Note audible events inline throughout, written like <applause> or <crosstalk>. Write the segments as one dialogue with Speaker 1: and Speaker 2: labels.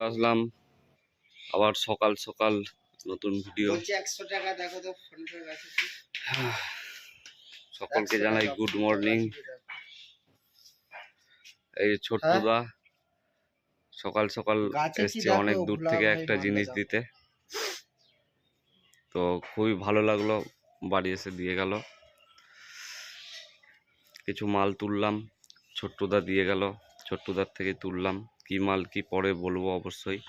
Speaker 1: আসলাম। আবার সকাল সকাল নতুন ভিডিও
Speaker 2: রাখেছি
Speaker 1: সকলকে জানাই গুড মর্নিং এই ছোট্টদা সকাল সকাল
Speaker 2: গাছে
Speaker 1: এসছে অনেক দূর থেকে একটা জিনিস দিতে। তো খুবই ভালো লাগল বাড়ি এসে দিয়ে গেল। কিছু মাল তুললাম ছোট্টদা দিয়ে গেল ছোট্টদার থেকে তুললাম। কি মাল কি পরে বলব অবশ্যই।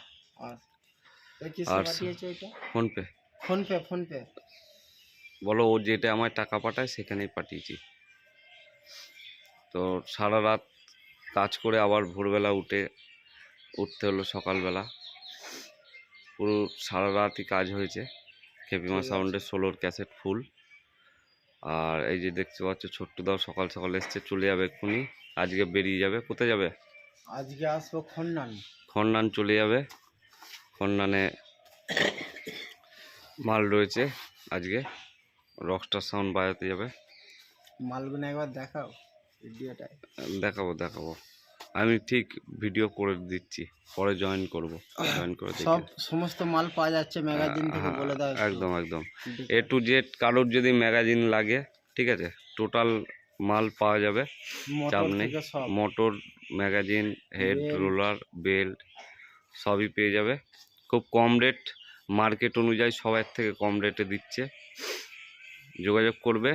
Speaker 1: আর PhonePe
Speaker 2: PhonePe PhonePe
Speaker 1: বলো ও যেটা আমায় টাকা পাঠায় সেখানেই পাঠিয়েছি। তো সারা রাত কাজ করে আবার ভোরবেলা উঠে উঠতে হলো সকালবেলা। পুরো সারা রাতই কাজ হয়েছে। খেপিমা সাউন্ডের ষোলোর ক্যাসেট ফুল। আর এই যে দেখতে পাচ্ছ ছোট্টদাও সকাল সকাল এসছে চলে যাবে এক্ষুনি। আজকে বেরিয়ে যাবে। কোথায় যাবে?
Speaker 2: আজকে আসব খন্ডান
Speaker 1: খন্নান চলে যাবে। খন্নানে মাল রয়েছে আজকে। রকস্টার সাউন্ড বাজাতে যাবে।
Speaker 2: মালগুলো একবার দেখাও ভিডিওটায়।
Speaker 1: দেখাবো দেখাবো। আমি ঠিক ভিডিও করে দিচ্ছি পরে জয়েন করব। জয়েন করে দেখে।
Speaker 2: সব সমস্ত মাল পাওয়া যাচ্ছে ম্যাগাজিন থেকে বলে দাও
Speaker 1: একদম একদম। এ টু জেড কারোর যদি ম্যাগাজিন লাগে ঠিক আছে? টোটাল মাল পাওয়া যাবে নেই। Motor magazine head roller belt সবই পেয়ে যাবে। খুব কম রেট মার্কেট অনুযায়ী সবার থেকে কম রেটে দিচ্ছে। যোগাযোগ করবে।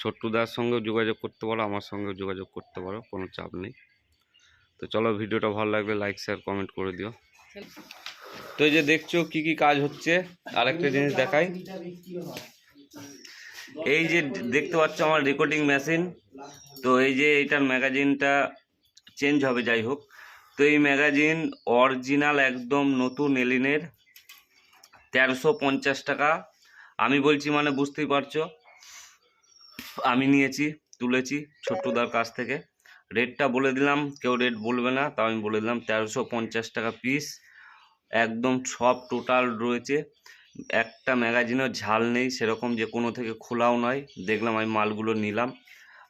Speaker 1: ছোট্টুদার সঙ্গেও যোগাযোগ করতে পারো আমার সঙ্গেও যোগাযোগ করতে পারো কোনো চাপ নেই। তো চলো ভিডিওটা ভালো লাগলে লাইক শেয়ার কমেন্ট করে দিও। তো এই যে দেখছ কি কি কাজ হচ্ছে আরেকটা জিনিস দেখাই। এই যে দেখতে পাচ্ছ আমার রেকর্ডিং মেশিন। তো এই যে এইটার ম্যাগাজিনটা চেঞ্জ হবে, যাই হোক। তো এই ম্যাগাজিন অরিজিনাল একদম নতুন এলিনের তেরোশো পঞ্চাশ টাকা। আমি বলছি মানে বুঝতেই পারছ, আমি নিয়েছি, তুলেছি ছোট্টদার কাছ থেকে। রেটটা বলে দিলাম, কেউ রেট বলবে না, তাও আমি বলে দিলাম, তেরোশো পঞ্চাশ টাকা পিস একদম সব টোটাল রয়েছে। একটা ম্যাগাজিনও ঝাল নেই, সেরকম যে কোনো থেকে খোলাও নয়। দেখলাম আমি মালগুলো নিলাম।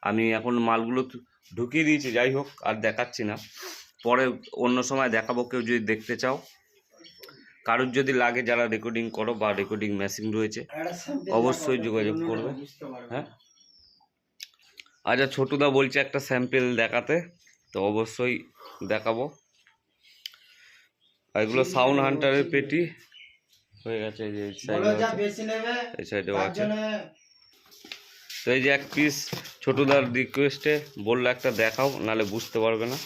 Speaker 1: আমি এখন মালগুলো তু- ঢুকিয়ে দিয়েছি যাই হোক আর দেখাচ্ছি না। পরে অন্য সময় দেখাবো কেউ যদি দেখতে চাও। কারোর যদি লাগে যারা রেকর্ডিং করো বা রেকর্ডিং মেশিন রয়েছে অবশ্যই যোগাযোগ করবে। হ্যাঁ? আচ্ছা ছোটুদা বলছে একটা স্যাম্পেল দেখাতে তো অবশ্যই দেখাবো। আর এগুলো সাউন্ড হান্টারের পেটি। হয়ে গেছে এই সাইডে এই সাইডেও আছে। তো এই যে এক পিস ছোটুদার রিকোয়েস্টে বলল একটা দেখাও নালে বুঝতে পারবে না।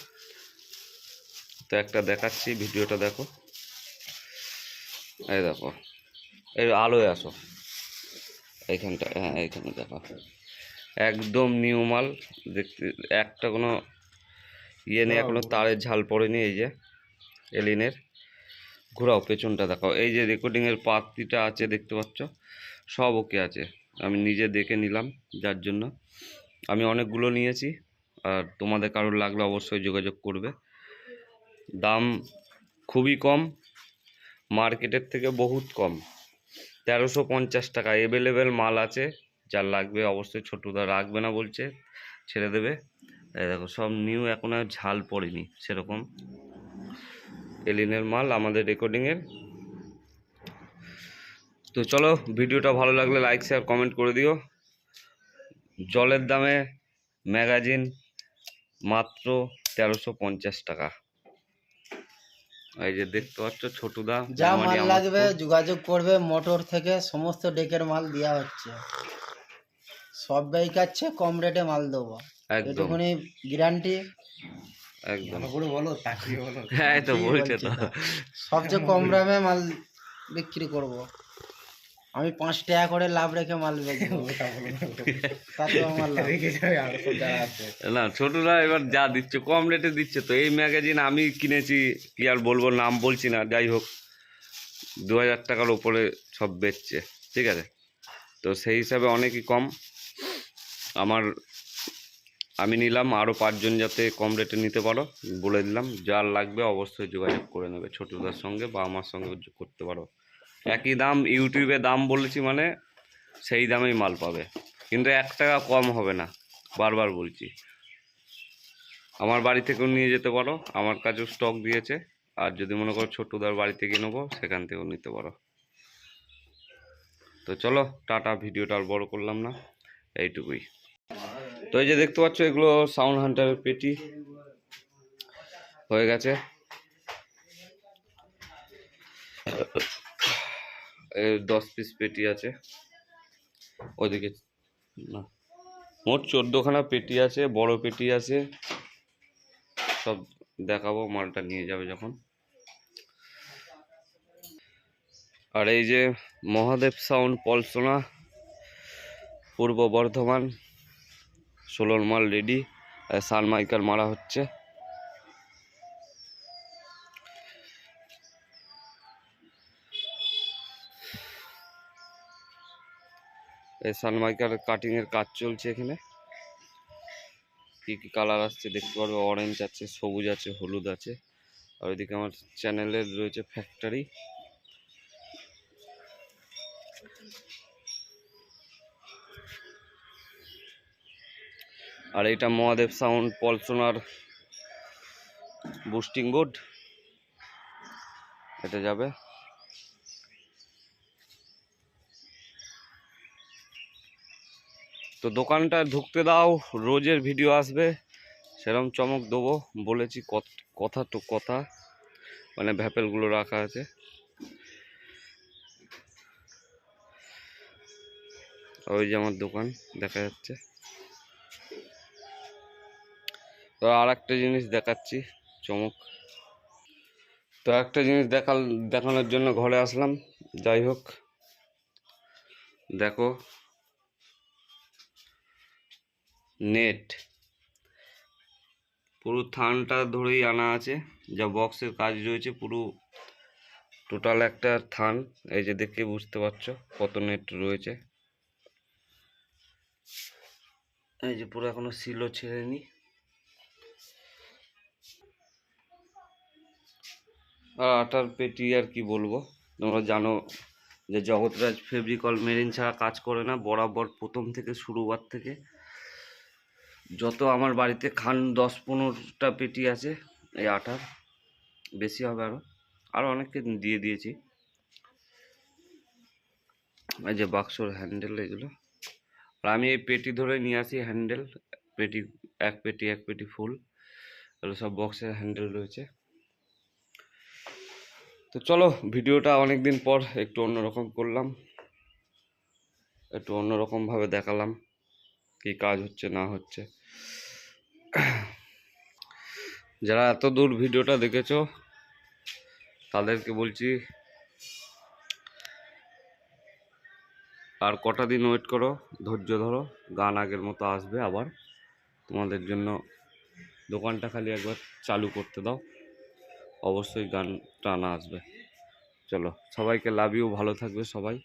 Speaker 1: তো একটা দেখাচ্ছি ভিডিওটা দেখো। এই দেখো এই আলোয় আসো। এইখানটা হ্যাঁ এইখানে দেখো। একদম নিউ মাল দেখতে একটা কোনো ইয়ে নেই এখনও তারের ঝাল পড়েনি এই যে এলিনের। ঘোরাও পেছনটা দেখাও। এই যে রেকর্ডিংয়ের পাতিটা আছে দেখতে পাচ্ছ? সব ওকে আছে। আমি নিজে দেখে নিলাম যার জন্য। আমি অনেকগুলো নিয়েছি, আর তোমাদের কারোর লাগলে অবশ্যই যোগাযোগ করবে। দাম খুবই কম, মার্কেটের থেকে বহুত কম। তেরোশো পঞ্চাশ টাকা অ্যাভেলেবেল মাল আছে, যার লাগবে অবশ্যই ছোটদা রাখবে না বলছে, ছেড়ে দেবে। দেখো, সব নিউ এখন আর ঝাল পড়েনি, সেরকম। এলিনের মাল, আমাদের রেকর্ডিংয়ের তো চলো, ভিডিওটা ভালো লাগলে লাইক শেয়ার কমেন্ট করে দিও। জলের দামে ম্যাগাজিন মাত্র তেরোশো পঞ্চাশ টাকা। এই যে দেখতে পাচ্ছ ছোটুদা
Speaker 2: যা মাল লাগবে যোগাযোগ করবে মোটর থেকে সমস্ত ডেকের মাল দেওয়া হচ্ছে। সব বাইক আছে কম রেটে মাল দেবো। এটুকুনি গ্যারান্টি
Speaker 1: একদম।
Speaker 2: বলো বলো।
Speaker 1: হ্যাঁ তো বলছে তো।
Speaker 2: সবচেয়ে কম দামে মাল বিক্রি করব। আমি পাঁচ টাকা করে লাভ রেখে মাল <laughs>
Speaker 1: না ছোটরা এবার যা দিচ্ছে কম রেটে দিচ্ছে তো। এই ম্যাগাজিন আমি কিনেছি কি আর বলব নাম বলছি না যাই হোক। দু হাজার টাকার ওপরে সব বেচছে ঠিক আছে? তো সেই হিসাবে অনেকই কম। আমার আমি নিলাম আরও পাঁচজন যাতে কম রেটে নিতে পারো বলে দিলাম। যার লাগবে অবশ্যই যোগাযোগ করে নেবে ছোটদার সঙ্গে বা আমার সঙ্গে করতে পারো। একই দাম, ইউটিউবে দাম বলেছি মানে সেই দামেই মাল পাবে। কিন্তু এক টাকা কম হবে না, বারবার বলছি। আমার বাড়ি থেকেও নিয়ে যেতে পারো, আমার কাছেও স্টক দিয়েছে। আর যদি মনে করো ছোট্টদার বাড়ি থেকে নেব, সেখান থেকেও নিতে পারো। তো চলো, টাটা, ভিডিওটা আর বড় করলাম না, এইটুকুই। তো এই যে দেখতে পাচ্ছ, এগুলো সাউন্ড হান্টারের পেটি। হয়ে গেছে। দশ পিস পেটি আছে। ওদিকে, না। মোট চোদ্দোখানা পেটি আছে, বড় পেটি আছে। সব দেখাবো, মালটা নিয়ে যাবে যখন। আর এই যে মহাদেব সাউন্ড পলসোনা পূর্ব বর্ধমান, ষোলোর মাল রেডি সানমাইকার মারা হচ্ছে। সানমাইকার কাটিং এর কাজ চলছে এখানে। কি কী কালার আসছে দেখতে পারবে? অরেঞ্জ আছে, সবুজ আছে, হলুদ আছে। আর ওইদিকে আমার চ্যানেলের রয়েছে ফ্যাক্টরি আর এটা মহাদেব সাউন্ড পলসোনার বুস্টিং বোর্ড এটা যাবে। তো দোকানটা ঢুকতে দাও, রোজের ভিডিও আসবে। সেরকম চমক দেবো, বলেছি কথা তো কথা মানে ভ্যাপেলগুলো রাখা আছে। ওই যে আমার দোকান, দেখা যাচ্ছে। তো আর একটা জিনিস দেখাচ্ছি, চমক। তো একটা জিনিস দেখাল, দেখানোর জন্য ঘরে আসলাম, যাই হোক। দেখো নেট। পুরো থানটা ধরেই আনা আছে। যা বক্সের কাজ রয়েছে পুরো। টোটাল একটা থান। এই যে দেখে বুঝতে পারছ কত নেট রয়েছে। এই যে পুরো এখনও সিলও ছেড়েনি আর আটার পেটি আর কি বলব? তোমরা জানো যে জগৎরাজ ফেব্রিকল মেরিন ছাড়া কাজ করে না। বরাবর প্রথম থেকে শুরুবার থেকে যত আমার বাড়িতে খান দশ পনেরোটা পেটি আছে, এই আটার বেশি হবে আরও আরও অনেককে দিয়ে দিয়েছি। এই যে বাক্সর হ্যান্ডেল এগুলো। আর আমি এই পেটি ধরে নিয়ে আসি হ্যান্ডেল পেটি, এক পেটি এক পেটি ফুল এগুলো সব বক্সের হ্যান্ডেল রয়েছে। তো চলো, ভিডিওটা অনেক দিন পর একটু অন্যরকম করলাম। একটু অন্যরকমভাবে দেখালাম। কি কাজ হচ্ছে, না হচ্ছে। যারা এত দূর ভিডিওটা দেখেছ, তাদেরকে বলছি, আর কটা দিন ওয়েট করো, ধৈর্য ধরো, গান আগের মতো আসবে আবার। তোমাদের জন্য দোকানটা খালি একবার চালু করতে দাও, অবশ্যই গান টানা আসবে। চলো, সবাইকে লাভ ইউ ভালো থাকবে সবাই।